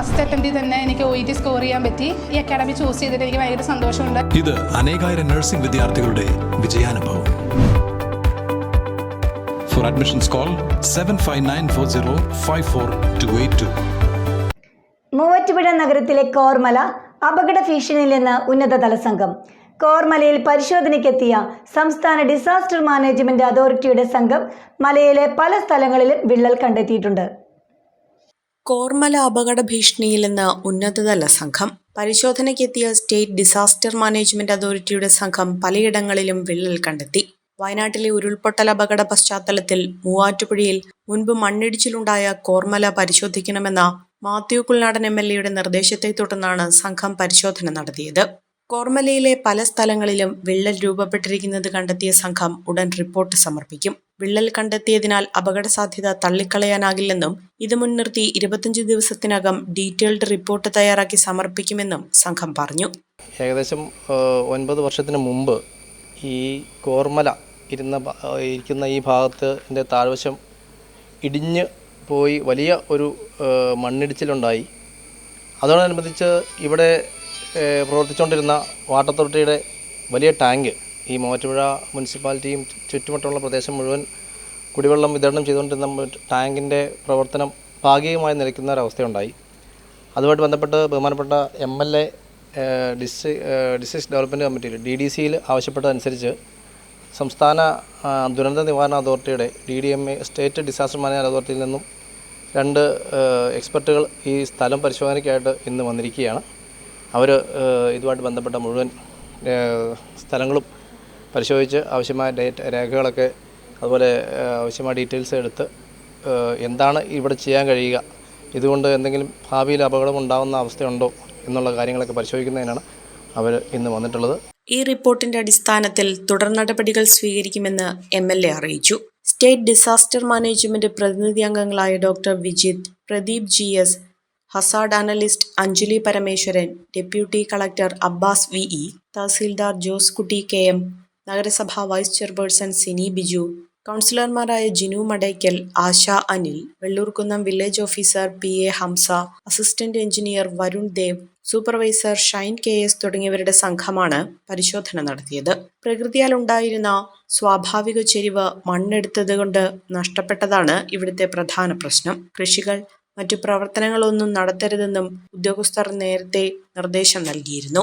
First അറ്റംപ്റ്റിൽ തന്നെ എനിക്ക് O E T score ചെയ്യാൻ പറ്റി. ഈ അക്കാഡമി ചൂസ് ചെയ്തിട്ട് എനിക്ക് ഭയങ്കര സന്തോഷമുണ്ട്. ഇത് അനേകായിരം നഴ്സിംഗ് വിദ്യാർത്ഥികളുടെ വിജയാനുഭവം. For admissions call seven five nine four zero five four two eight two Muvattupuzha നഗരത്തിലെ കോർമല അപകട ഭീഷണിയിൽ നിന്ന് ഉന്നതതല സംഘം കോർമലയിൽ പരിശോധനയ്ക്കെത്തിയ സംസ്ഥാന ഡിസാസ്റ്റർ മാനേജ്മെന്റ് അതോറിറ്റിയുടെ സംഘം മലയിലെ പല സ്ഥലങ്ങളിലും വിള്ളൽ കണ്ടെത്തിയിട്ടുണ്ട്. കോർമല അപകട ഭീഷണിയിൽ നിന്ന് ഉന്നതതല സംഘം പരിശോധനയ്ക്കെത്തിയ സ്റ്റേറ്റ് ഡിസാസ്റ്റർ മാനേജ്മെന്റ് അതോറിറ്റിയുടെ സംഘം പലയിടങ്ങളിലും വിള്ളൽ കണ്ടെത്തി. വയനാട്ടിലെ ഉരുൾപൊട്ടൽ അപകട പശ്ചാത്തലത്തിൽ മൂവാറ്റുപുഴയിൽ മുൻപ് മണ്ണിടിച്ചിലുണ്ടായ കോർമല പരിശോധിക്കണമെന്ന മാത്യു കുൽനാടൻ എം എൽ എയുടെ നിർദ്ദേശത്തെ തുടർന്നാണ് സംഘം പരിശോധന നടത്തിയത്. കോർമലയിലെ പല സ്ഥലങ്ങളിലും വിള്ളൽ രൂപപ്പെട്ടിരിക്കുന്നത് കണ്ടെത്തിയ സംഘം ഉടൻ റിപ്പോർട്ട് സമർപ്പിക്കും. വിള്ളൽ കണ്ടെത്തിയതിനാൽ അപകട സാധ്യത തള്ളിക്കളയാനാകില്ലെന്നും ഇത് മുൻനിർത്തി ഇരുപത്തിയഞ്ച് ദിവസത്തിനകം ഡീറ്റെയിൽഡ് റിപ്പോർട്ട് തയ്യാറാക്കി സമർപ്പിക്കുമെന്നും സംഘം പറഞ്ഞു. ഏകദേശം ഒൻപത് വർഷത്തിന് മുമ്പ് ഈ കോർമല ഇരുന്ന ഇരിക്കുന്ന ഈ ഭാഗത്തിന്റെ താഴ്വശം ഇടിഞ്ഞ് പോയി വലിയ ഒരു മണ്ണിടിച്ചിലുണ്ടായി. അതോടനുബന്ധിച്ച് ഇവിടെ പ്രവർത്തിച്ചുകൊണ്ടിരുന്ന വാട്ടർ അതോറിറ്റിയുടെ വലിയ ടാങ്ക് ഈ മൂവാറ്റുപുഴ മുനിസിപ്പാലിറ്റിയും ചുറ്റുവട്ടമുള്ള പ്രദേശം മുഴുവൻ കുടിവെള്ളം വിതരണം ചെയ്തുകൊണ്ടിരുന്ന ടാങ്കിന്റെ പ്രവർത്തനം ഭാഗികമായി നിലയ്ക്കുന്ന ഒരവസ്ഥയുണ്ടായി. അതുമായിട്ട് ബന്ധപ്പെട്ട് ബഹുമാനപ്പെട്ട M L A district district development കമ്മിറ്റിയിൽ ഡി ഡി സിയിൽ ആവശ്യപ്പെട്ടതനുസരിച്ച് സംസ്ഥാന ദുരന്ത നിവാരണ അതോറിറ്റിയുടെ D D M A state disaster management അതോറിറ്റിയിൽ നിന്നും രണ്ട് എക്സ്പെർട്ടുകൾ ഈ സ്ഥലം പരിശോധനയ്ക്കായിട്ട് ഇന്ന് വന്നിരിക്കുകയാണ്. അവർ ഇതുമായിട്ട് ബന്ധപ്പെട്ട മുഴുവൻ സ്ഥലങ്ങളും പരിശോധിച്ച് ആവശ്യമായ ഡേറ്റ രേഖകളൊക്കെ അതുപോലെ ആവശ്യമായ ഡീറ്റെയിൽസ് എടുത്ത് എന്താണ് ഇവിടെ ചെയ്യാൻ കഴിയുക ഇതുകൊണ്ട് എന്തെങ്കിലും ഭാവിയിൽ അപകടം ഉണ്ടാകുന്ന അവസ്ഥയുണ്ടോ എന്നുള്ള കാര്യങ്ങളൊക്കെ പരിശോധിക്കുന്നതിനാണ് അവർ ഇന്ന് വന്നിട്ടുള്ളത്. ഈ റിപ്പോർട്ടിന്റെ അടിസ്ഥാനത്തിൽ തുടർ നടപടികൾ സ്വീകരിക്കുമെന്ന് എം എൽ എ അറിയിച്ചു. സ്റ്റേറ്റ് ഡിസാസ്റ്റർ മാനേജ്മെന്റ് പ്രതിനിധി അംഗങ്ങളായ doctor Vijith Pradeep G S hazard analyst Anjali Parameswaran deputy collector Abbas V E tahsildar Jose Kutty K M നഗരസഭാ വൈസ് ചെയർപേഴ്സൺ സിനി ബിജു കൗൺസിലർമാരായ Jinu Madakkal Asha Anil Vellurkunnam village officer P A Hamsa assistant engineer Varun Dev supervisor Shine K S തുടങ്ങിയവരുടെ സംഘമാണ് പരിശോധന നടത്തിയത്. പ്രകൃതിയാൽ ഉണ്ടായിരുന്ന സ്വാഭാവിക ചെരിവ് മണ്ണെടുത്തത് കൊണ്ട് നഷ്ടപ്പെട്ടതാണ് ഇവിടുത്തെ പ്രധാന പ്രശ്നം. കൃഷികൾ മറ്റു പ്രവർത്തനങ്ങളൊന്നും നടത്തരുതെന്നും ഉദ്യോഗസ്ഥർ നേരത്തെ നിർദ്ദേശം നൽകിയിരുന്നു.